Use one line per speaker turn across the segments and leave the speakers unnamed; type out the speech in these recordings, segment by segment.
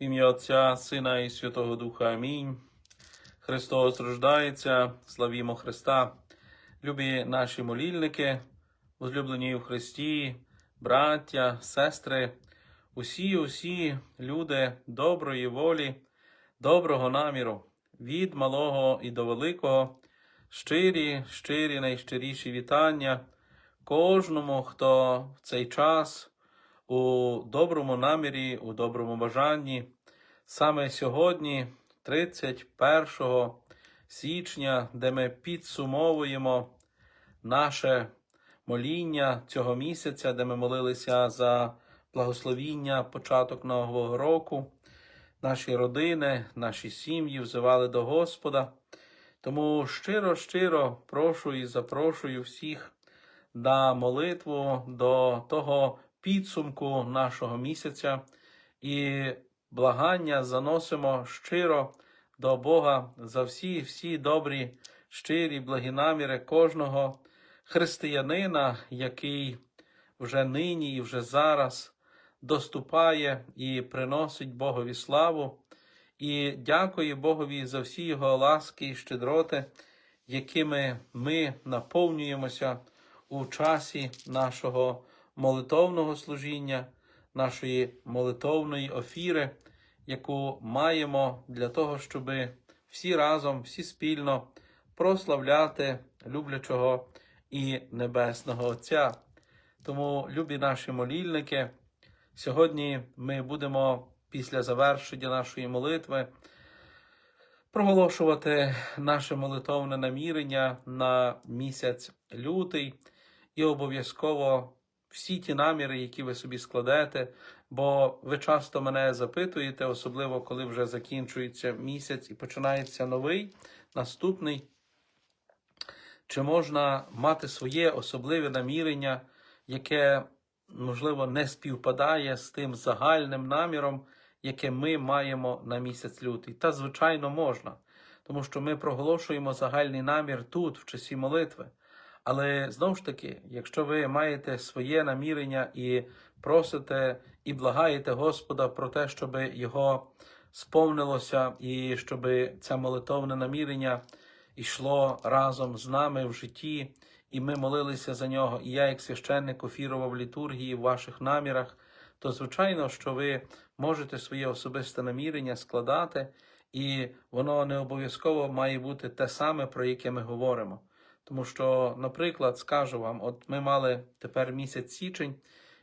В ім'я Отця, Сина і Святого Духа. Амінь. Христос рождається, славімо Христа. Любі наші молільники, возлюблені в Христі, браття, сестри, усі, усі люди доброї волі, доброго наміру, від малого і до великого, щирі, щирі, найщиріші вітання кожному, хто в цей час у доброму намірі, у доброму бажанні. Саме сьогодні, 31 січня, де ми підсумовуємо наше моління цього місяця, де ми молилися за благословіння, початок нового року, наші родини, наші сім'ї взивали до Господа. Тому щиро-щиро прошу і запрошую всіх на молитву до того підсумку нашого місяця і благання заносимо щиро до Бога за всі, всі добрі, щирі, благі наміри кожного християнина, який вже нині і вже зараз доступає і приносить Богові славу. І дякую Богові за всі його ласки і щедроти, якими ми наповнюємося у часі нашого молитовного служіння, нашої молитовної офіри, яку маємо для того, щоб всі разом, всі спільно прославляти люблячого і небесного Отця. Тому, любі наші молільники, сьогодні ми будемо після завершення нашої молитви проголошувати наше молитовне намірення на місяць лютий і обов'язково всі ті наміри, які ви собі складете, бо ви часто мене запитуєте, особливо коли вже закінчується місяць і починається новий, наступний. Чи можна мати своє особливе намірення, яке, можливо, не співпадає з тим загальним наміром, яке ми маємо на місяць лютий? Та, звичайно, можна, тому що ми проголошуємо загальний намір тут, в часі молитви. Але знову ж таки, якщо ви маєте своє намірення і просите і благаєте Господа про те, щоб його сповнилося, і щоб це молитовне намірення йшло разом з нами в житті, і ми молилися за нього, і я, як священник, офірував літургії в ваших намірах, то звичайно, що ви можете своє особисте намірення складати, і воно не обов'язково має бути те саме, про яке ми говоримо. Тому що, наприклад, скажу вам, от ми мали тепер місяць січень,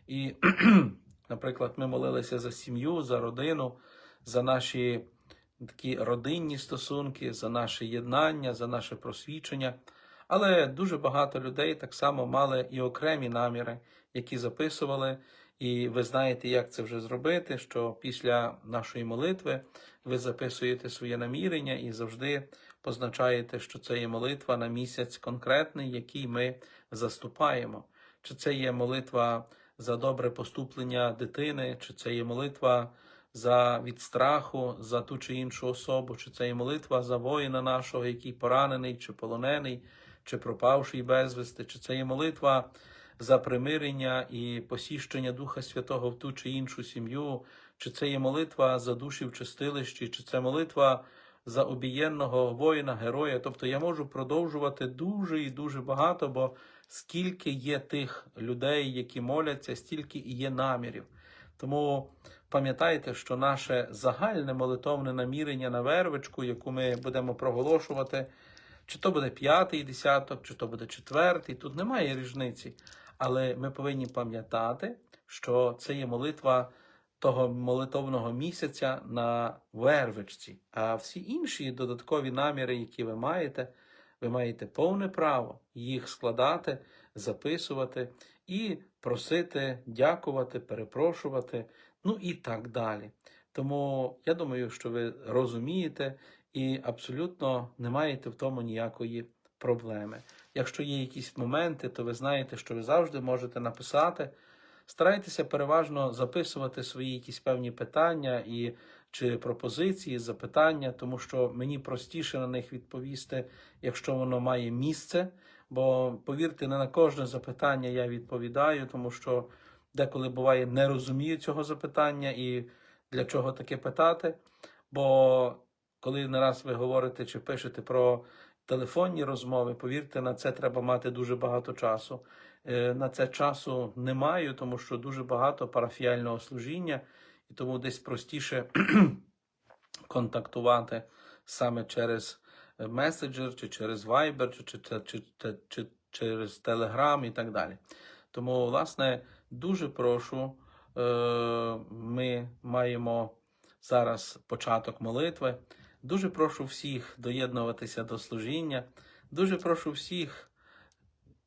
і, наприклад, ми молилися за сім'ю, за родину, за наші такі родинні стосунки, за наше єднання, за наше просвічення. Але дуже багато людей так само мали і окремі наміри, які записували. І ви знаєте, як це вже зробити, що після нашої молитви ви записуєте своє намірення і завжди позначаєте, що це є молитва на місяць конкретний, який ми заступаємо. Чи це є молитва за добре поступлення дитини, чи це є молитва за від страху за ту чи іншу особу, чи це є молитва за воїна нашого, який поранений, чи полонений, чи пропавший безвісти, чи це є молитва за примирення і посіщення Духа Святого в ту чи іншу сім'ю, чи це є молитва за душі в чистилищі, чи це молитва за обієнного воїна, героя. Тобто я можу продовжувати дуже і дуже багато, бо скільки є тих людей, які моляться, стільки і є намірів. Тому пам'ятайте, що наше загальне молитовне намірення на вервичку, яку ми будемо проголошувати, чи то буде п'ятий десяток, чи то буде четвертий, тут немає різниці. Але ми повинні пам'ятати, що це є молитва того молитовного місяця на вервичці. А всі інші додаткові наміри, які ви маєте, ви маєте повне право їх складати, записувати і просити, дякувати, перепрошувати, ну і так далі. Тому я думаю, що ви розумієте і абсолютно не маєте в тому ніякої проблеми. Якщо є якісь моменти, то ви знаєте, що ви завжди можете написати. Старайтеся переважно записувати свої якісь певні питання і чи пропозиції, запитання, тому що мені простіше на них відповісти, якщо воно має місце. Бо повірте, не на кожне запитання я відповідаю, тому що деколи буває не розумію цього запитання, і Для чого таке питати? Бо коли не раз ви говорите чи пишете про телефонні розмови, повірте, на це треба мати дуже багато часу. Е, На це часу не маю, тому що дуже багато парафіального служіння, і тому десь простіше контактувати саме через е, меседжер, чи через Viber, чи, чи, чи, чи, чи через Telegram і так далі. Тому, власне, дуже прошу, е, ми маємо зараз початок молитви. Дуже прошу всіх доєднуватися до служіння. Дуже прошу всіх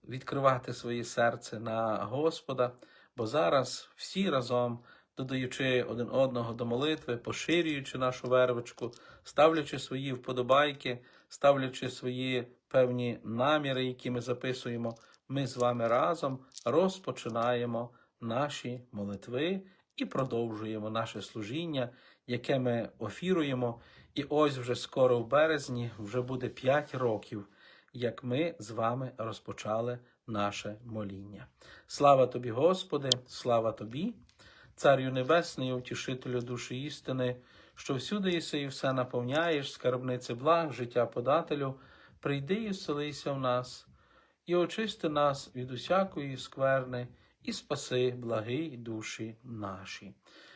відкривати своє серце на Господа, бо зараз всі разом, додаючи один одного до молитви, поширюючи нашу вервичку, ставлячи свої вподобайки, ставлячи свої певні наміри, які ми записуємо, ми з вами разом розпочинаємо наші молитви і продовжуємо наше служіння, яке ми офіруємо. І ось вже скоро в березні вже буде 5 років, як ми з вами розпочали наше моління. Слава тобі, Господи, слава тобі, Царю Небесний, утішителю душі істини, що всюди єси і все наповняєш, скарбниці благ, життя подателю, прийди і вселися в нас, і очисти нас від усякої скверни, і спаси благий душі наші.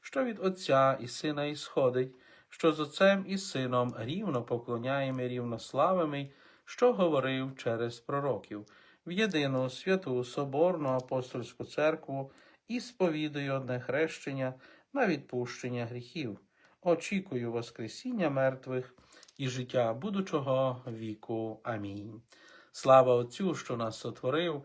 що від Отця і Сина ісходить, що з Отцем і Сином рівно поклоняємо і рівно славимо, що говорив через пророків, в єдину святу Соборну апостольську церкву і сповідую одне хрещення на відпущення гріхів. Очікую Воскресіння мертвих і життя будучого віку. Амінь. Слава Отцю, що нас сотворив,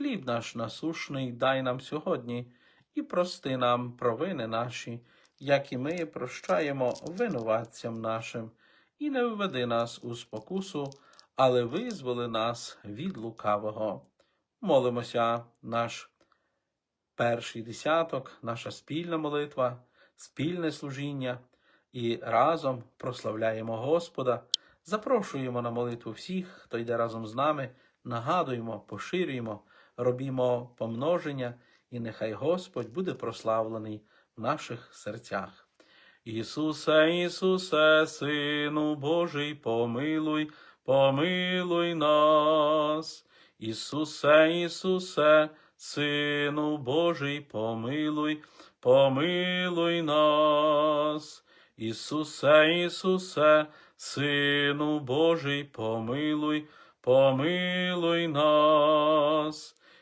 Хліб наш насушний дай нам сьогодні, і прости нам провини наші, як і ми прощаємо винуватцям нашим, і не введи нас у спокусу, але визволи нас від лукавого. Молимося, наш перший десяток, наша спільна молитва, спільне служіння, і разом прославляємо Господа, запрошуємо на молитву всіх, хто йде разом з нами, нагадуємо, поширюємо, робімо помноження, і нехай Господь буде прославлений в наших серцях. Ісусе, Ісусе, Сину Божий, помилуй, помилуй нас. Ісусе, Ісусе, Сину Божий, помилуй, помилуй нас. Ісусе, Ісусе, Сину Божий, помилуй, помилуй нас.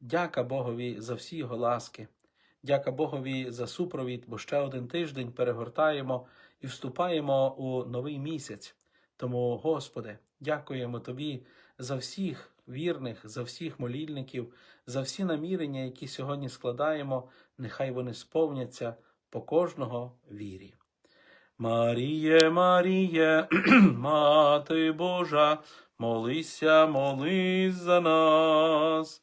Дяка Богові за всі його ласки. Дяка Богові за супровід, бо ще один тиждень перегортаємо і вступаємо у новий місяць. Тому, Господи, дякуємо Тобі за всіх вірних, за всіх молільників, за всі намірення, які сьогодні складаємо, нехай вони сповняться по кожного вірі. Маріє, Маріє, Мати Божа, молися, молись за нас.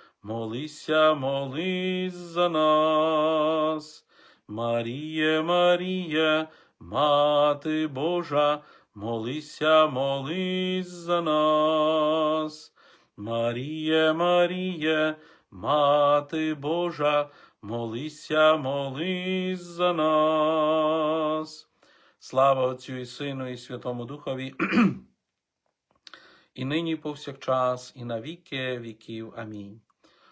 молися, молись за нас. Маріє, Маріє, Мати Божа, молися, молись за нас. Маріє, Маріє, Мати Божа, молися, молись за нас. Слава Отцю і Сину, і Святому Духові, і нині повсякчас, і на віки віків. Амінь.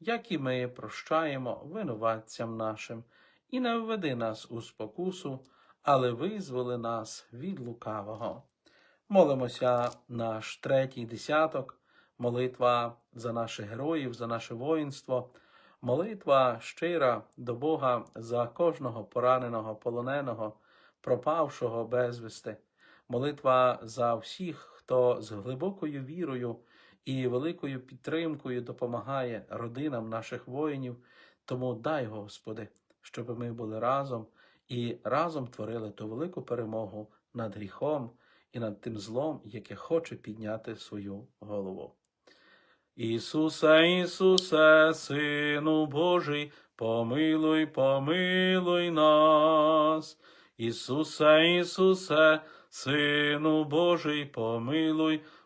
як і ми прощаємо винуватцям нашим, і не введи нас у спокусу, але визволи нас від лукавого. Молимося наш третій десяток, молитва за наших героїв, за наше воїнство. Молитва щира до Бога за кожного пораненого, полоненого, пропавшого безвісти. Молитва за всіх, хто з глибокою вірою і великою підтримкою допомагає родинам наших воїнів. Тому дай, Господи, щоб ми були разом і разом творили ту велику перемогу над гріхом і над тим злом, яке хоче підняти свою голову. Ісусе, Ісусе, Сину Божий, помилуй, помилуй нас. Ісусе, Ісусе, Сину Божий, помилуй,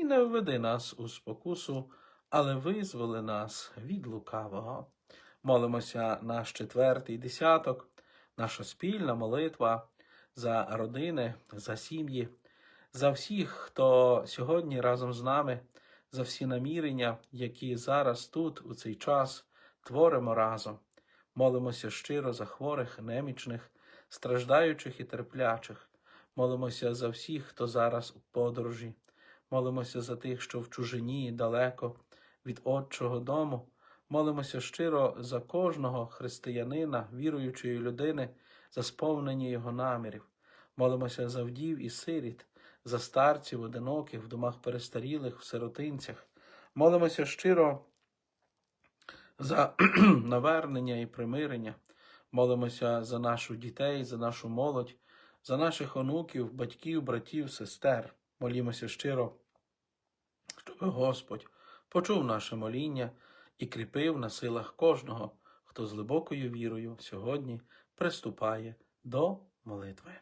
і не введи нас у спокусу, але визволи нас від лукавого. Молимося наш четвертий десяток, наша спільна молитва за родини, за сім'ї, за всіх, хто сьогодні разом з нами, за всі намірення, які зараз тут, у цей час, творимо разом. Молимося щиро за хворих, немічних, страждаючих і терплячих. Молимося за всіх, хто зараз у подорожі. Молимося за тих, що в чужині далеко від Отчого дому. Молимося щиро за кожного християнина, віруючої людини, за сповнення його намірів. Молимося за вдів і сиріт, за старців, одиноких, в домах перестарілих, в сиротинцях. Молимося щиро за навернення і примирення. Молимося за нашу дітей, за нашу молодь, за наших онуків, батьків, братів, сестер. Молімося щиро, щоб Господь почув наше моління і кріпив на силах кожного, хто з глибокою вірою сьогодні приступає до молитви.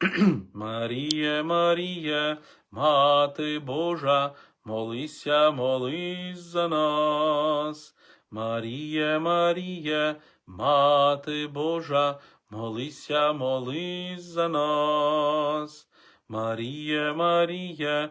Маріє, Маріє, Мати Божа, молися, молись за нас. Маріє, Маріє, Мати Божа, молися, молись за нас. Маріє, Маріє,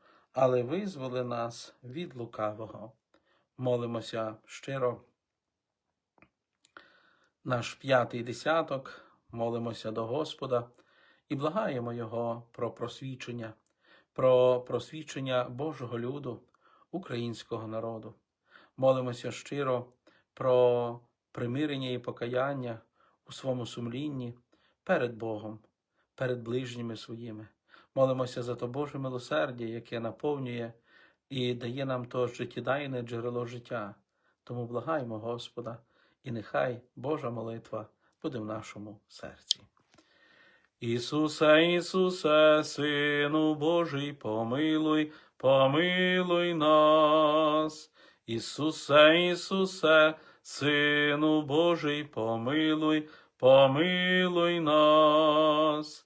але визволи нас від лукавого. Молимося щиро. Наш п'ятий десяток, молимося до Господа і благаємо Його про просвічення, про просвічення Божого люду, українського народу. Молимося щиро про примирення і покаяння у своєму сумлінні перед Богом, перед ближніми своїми. Молимося за то Боже милосердя, яке наповнює і дає нам то життєдайне джерело життя. Тому благаємо Господа, і нехай Божа молитва буде в нашому серці. Ісусе, Ісусе, Сину Божий, помилуй, помилуй нас. Ісусе, Ісусе, Сину Божий, помилуй, помилуй нас.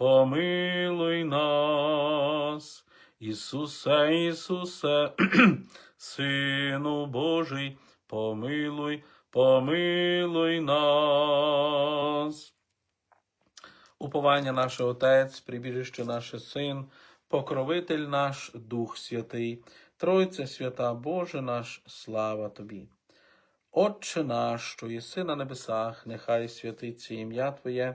помилуй нас. Ісусе, Ісусе, Сину Божий, помилуй, помилуй нас. Уповання наше Отець, прибіжище наше Син, покровитель наш, Дух Святий, Тройце свята Боже наш, слава Тобі. Отче наш, що єси на небесах, нехай святиться ім'я Твоє,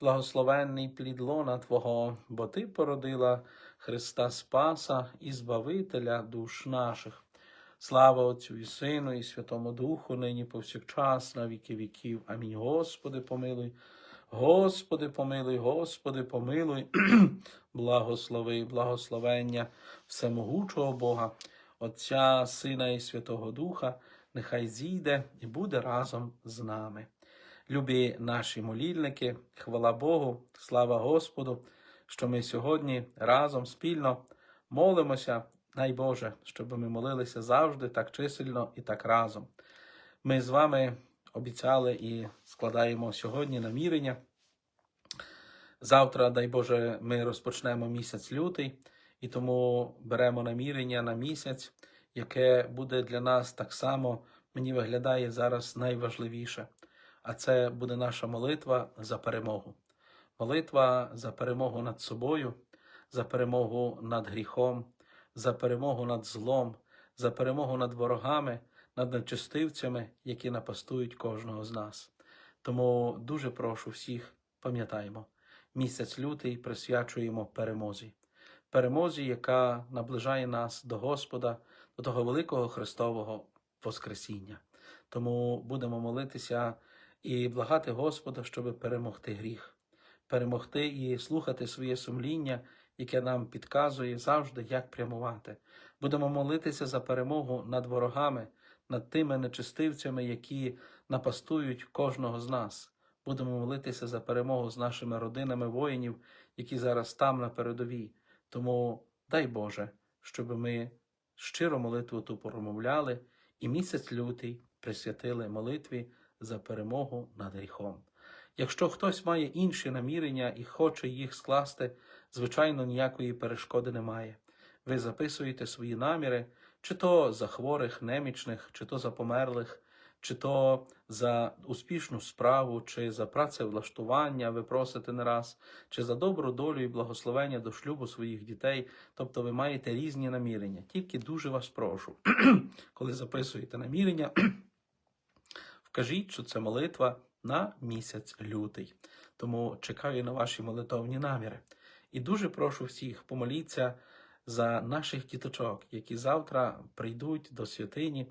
благословенний плід лона Твого, бо Ти породила Христа Спаса і Збавителя душ наших. Слава Отцю і Сину, і Святому Духу, нині повсякчас, на віки віків. Амінь. Господи, помилуй. Господи, помилуй, Господи, помилуй, благослови, благословення всемогучого Бога, Отця, Сина і Святого Духа, нехай зійде і буде разом з нами. Любі наші молільники, хвала Богу, слава Господу, що ми сьогодні разом спільно молимося, най Боже, щоб ми молилися завжди так чисельно і так разом. Ми з вами обіцяли і складаємо сьогодні намірення. Завтра, дай Боже, ми розпочнемо місяць лютий, і тому беремо намірення на місяць, яке буде для нас так само, мені виглядає зараз найважливіше. А це буде наша молитва за перемогу. Молитва за перемогу над собою, за перемогу над гріхом, за перемогу над злом, за перемогу над ворогами, над нечистивцями, які напастують кожного з нас. Тому дуже прошу всіх, пам'ятаємо, місяць лютий присвячуємо перемозі. Перемозі, яка наближає нас до Господа, до того великого Христового Воскресіння. Тому будемо молитися і благати Господа, щоб перемогти гріх, перемогти і слухати своє сумління, яке нам підказує завжди, як прямувати. Будемо молитися за перемогу над ворогами, над тими нечистивцями, які напастують кожного з нас. Будемо молитися за перемогу з нашими родинами воїнів, які зараз там на передовій. Тому дай Боже, щоб ми щиро молитву ту промовляли і місяць лютий присвятили молитві за перемогу над гріхом. Якщо хтось має інші намірення і хоче їх скласти, звичайно, ніякої перешкоди немає. Ви записуєте свої наміри, чи то за хворих, немічних, чи то за померлих, чи то за успішну справу, чи за працевлаштування, ви просите не раз, чи за добру долю і благословення до шлюбу своїх дітей. Тобто ви маєте різні намірення. Тільки дуже вас прошу, коли записуєте намірення, вкажіть, що це молитва на місяць лютий. Тому чекаю на ваші молитовні наміри. І дуже прошу всіх, помоліться за наших діточок, які завтра прийдуть до святині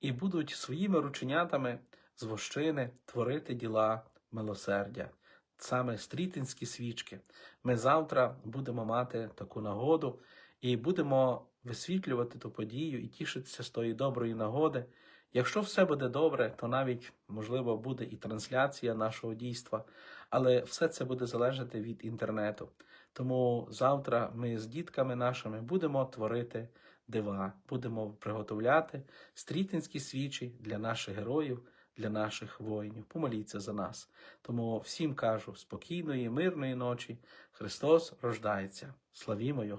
і будуть своїми рученятами з вощини творити діла милосердя. Саме стрітинські свічки. Ми завтра будемо мати таку нагоду і будемо висвітлювати ту подію і тішитися з тої доброї нагоди. Якщо все буде добре, то навіть можливо буде і трансляція нашого дійства, але все це буде залежати від інтернету. Тому завтра ми з дітками нашими будемо творити дива, будемо приготовляти стрітинські свічі для наших героїв, для наших воїнів. Помоліться за нас. Тому всім кажу спокійної, мирної ночі. Христос рождається. Славімо Його!